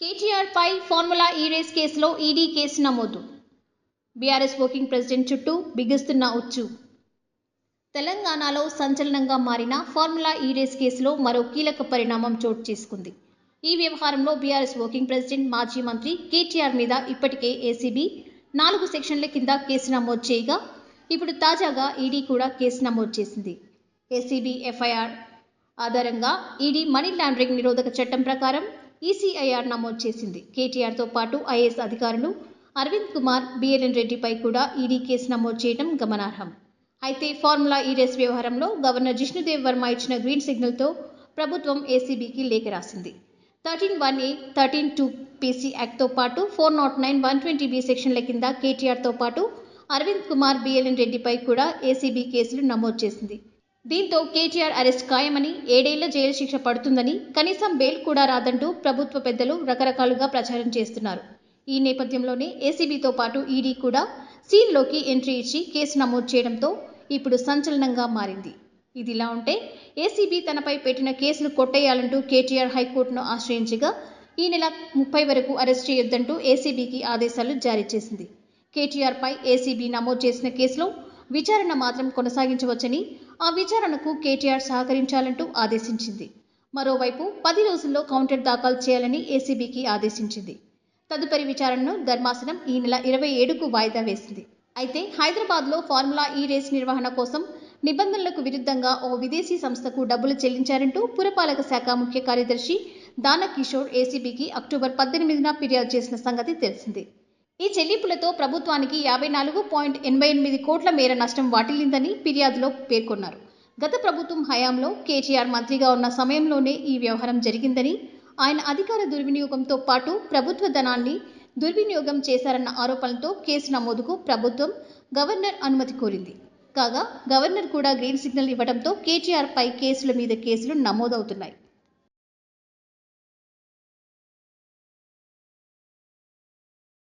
కేటీఆర్ పై formula E race కేసులో ED case నమోదు. బీఆర్ఎస్ వర్కింగ్ ప్రెసిడెంట్ చుట్టూ బిగుస్తున్న ఉచ్చు. తెలంగాణలో సంచలనంగా మారిన ఫార్ములా ఈ రేస్ కేసులో మరో కీలక పరిణామం చోటు చేసుకుంది. ఈ వ్యవహారంలో బీఆర్ఎస్ వర్కింగ్ ప్రెసిడెంట్ మాజీ మంత్రి కేటీఆర్ మీద ఇప్పటికే ఏసీబీ నాలుగు సెక్షన్ల కింద కేసు నమోదు చేయగా ఇప్పుడు తాజాగా ఈడీ కూడా కేసు నమోదు చేసింది. ఏసీబీ ఎఫ్ఐఆర్ ఆధారంగా ఈడీ మనీ లాండరింగ్ నిరోధక చట్టం ప్రకారం ఈసీఐఆర్ నమోదు చేసింది. కేటీఆర్తో పాటు ఐఏఎస్ అధికారులు అరవింద్ కుమార్ బిఎల్ఎన్ రెడ్డిపై కూడా ఈడీ కేసు నమోదు చేయడం గమనార్హం. అయితే ఫార్ములా ఈ రేస్ వ్యవహారంలో గవర్నర్ జిష్ణుదేవ్ వర్మ ఇచ్చిన గ్రీన్ సిగ్నల్తో ప్రభుత్వం ఏసీబీకి లేఖ రాసింది. Thirteen one A thirteen two PC యాక్ట్తో పాటు four nought nine one twenty B సెక్షన్ల కింద కేటీఆర్తో పాటు అరవింద్ కుమార్ బిఎల్ఎన్ రెడ్డిపై కూడా ఏసీబీ కేసులు నమోదు చేసింది. దీంతో కేటీఆర్ అరెస్ట్ ఖాయమని ఏడేళ్ళ జైలు శిక్ష పడుతుందని కనీసం బెయిల్ కూడా రాదంటూ ప్రభుత్వ పెద్దలు రకరకాలుగా ప్రచారం చేస్తున్నారు. ఈ నేపథ్యంలోనే ఏసీబీతో పాటు ఈడీ కూడా సీన్లోకి ఎంట్రీ ఇచ్చి కేసు నమోదు చేయడంతో ఇప్పుడు సంచలనంగా మారింది. ఇదిలా ఉంటే ఏసీబీ తనపై పెట్టిన కేసును కొట్టేయాలంటూ కేటీఆర్ హైకోర్టును ఆశ్రయించగా ఈ నెల ముప్పై వరకు అరెస్ట్ చేయొద్దంటూ ఏసీబీకి ఆదేశాలు జారీ చేసింది. కేటీఆర్పై ఏసీబీ నమోదు చేసిన కేసులో విచారణ మాత్రం కొనసాగించవచ్చని ఆ విచారణకు కేటీఆర్ సహకరించాలంటూ ఆదేశించింది. మరోవైపు పది రోజుల్లో కౌంటర్ దాఖలు చేయాలని ఏసీబీకి ఆదేశించింది. తదుపరి విచారణను ధర్మాసనం ఈ నెల ఇరవై ఏడుకు వాయిదా వేసింది. అయితే హైదరాబాద్లో ఫార్ములా ఈ రేస్ నిర్వహణ కోసం నిబంధనలకు విరుద్ధంగా ఓ విదేశీ సంస్థకు డబ్బులు చెల్లించారంటూ పురపాలక శాఖ ముఖ్య కార్యదర్శి దాన కిషోర్ ఏసీబీకి అక్టోబర్ పద్దెనిమిదిన ఫిర్యాదు చేసిన సంగతి తెలిసిందే. ఈ చెల్లింపులతో ప్రభుత్వానికి యాభై నాలుగు పాయింట్ ఎనభై ఎనిమిది కోట్ల మేర నష్టం వాటిల్లిందని ఫిర్యాదులో పేర్కొన్నారు. గత ప్రభుత్వం హయాంలో కేటీఆర్ మంత్రిగా ఉన్న సమయంలోనే ఈ వ్యవహారం జరిగిందని ఆయన అధికార దుర్వినియోగంతో పాటు ప్రభుత్వ ధనాన్ని దుర్వినియోగం చేశారన్న ఆరోపణలతో కేసు నమోదుకు ప్రభుత్వం గవర్నర్ అనుమతి కోరింది. కాగా గవర్నర్ కూడా గ్రీన్ సిగ్నల్ ఇవ్వడంతో కేటీఆర్పై కేసుల మీద కేసులు నమోదవుతున్నాయి.